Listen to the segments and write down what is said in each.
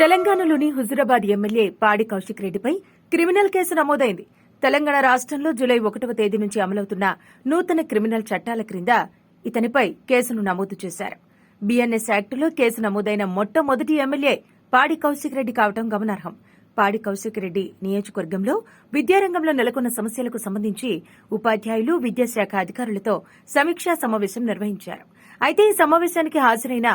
తెలంగాణలోని హుజురాబాద్ ఎమ్మెల్యే పాడి కౌశిక్ రెడ్డిపై criminal case నమోదైంది. తెలంగాణ రాష్ట్రంలో జులై ఒకటవ తేదీ నుంచి అమలవుతున్న నూతన క్రిమినల్ చట్టాల క్రింద ఇతనిపై కేసును నమోదు చేశారు. బీఎన్ఎస్ యాక్టులో కేసు నమోదైన మొట్టమొదటి ఎమ్మెల్యే పాడి కౌశిక్ రెడ్డి కావడం గమనార్హం. పాడి కౌశిక్ రెడ్డి నియోజకవర్గంలో విద్యారంగంలో నెలకొన్న సమస్యలకు సంబంధించి ఉపాధ్యాయులు విద్యాశాఖ అధికారులతో సమీక్షా సమావేశం నిర్వహించారు. అయితే ఈ సమావేశానికి హాజరైన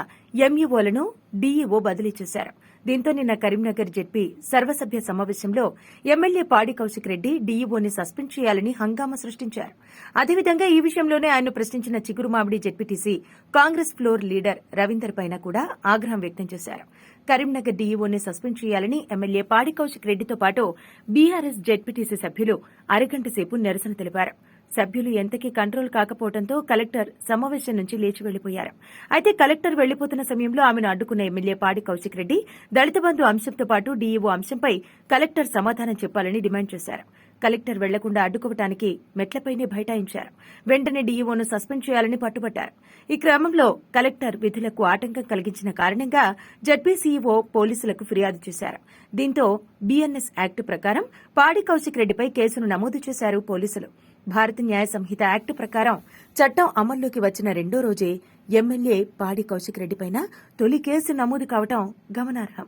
ఎంఈఓలను డీఈఓ బదిలీ చేశారు. దీంతో నిన్న కరీంనగర్ జెడ్పీ సర్వసభ్య సమావేశంలో ఎమ్మెల్యే పాడి కౌశిక్ రెడ్డి డీఈఓని సస్పెండ్ చేయాలని హంగామా సృష్టించారు. అదేవిధంగా ఈ విషయంలోనే ఆయన ప్రశ్నించిన Chigurumamidi ZPTC Congress floor leader Ravinder పైన కూడా ఆగ్రహం వ్యక్తం చేశారు. కరీంనగర్ డీఈఓని సస్పెండ్ చేయాలని ఎమ్మెల్యే పాడి కౌశిక్ రెడ్డితో పాటు బీఆర్ఎస్ జెడ్పీటీసీ సభ్యులు అరగంట సేపు నిరసన తెలిపారు. సభ్యులు ఎంతకీ కంట్రోల్ కాకపోవడంతో కలెక్టర్ సమావేశం నుంచి లేచి వెళ్ళిపోయారు అయితే కలెక్టర్ వెళ్ళిపోతున్న సమయంలో ఆమెను అడ్డుకున్న ఎమ్మెల్యే పాడి కౌశిక్ రెడ్డి దళిత బంధు అంశంతో పాటు డీఈఓ అంశంపై కలెక్టర్ సమాధానం చెప్పాలని డిమాండ్ చేశారు. కలెక్టర్ వెళ్ళకుండా అడ్డుకోవటానికి మెట్లపైనే బైఠాయించారు. వెంటనే డీఈఓను సస్పెండ్ చేయాలని పట్టుబట్టారు. ఈ క్రమంలో కలెక్టర్ విధులకు ఆటంకం కలిగించిన కారణంగా జడ్పీ సీఈఓ పోలీసులకు ఫిర్యాదు చేశారు. దీంతో బీఎన్ఎస్ యాక్టు ప్రకారం పాడి కౌశిక్ రెడ్డిపై కేసును నమోదు చేశారు పోలీసులు. భారత న్యాయ సంహిత యాక్టు ప్రకారం చట్టం అమల్లోకి వచ్చిన రెండో రోజే ఎమ్మెల్యే పాడి కౌశిక్ రెడ్డిపైన తొలి కేసు నమోదు కావటం గమనార్హం.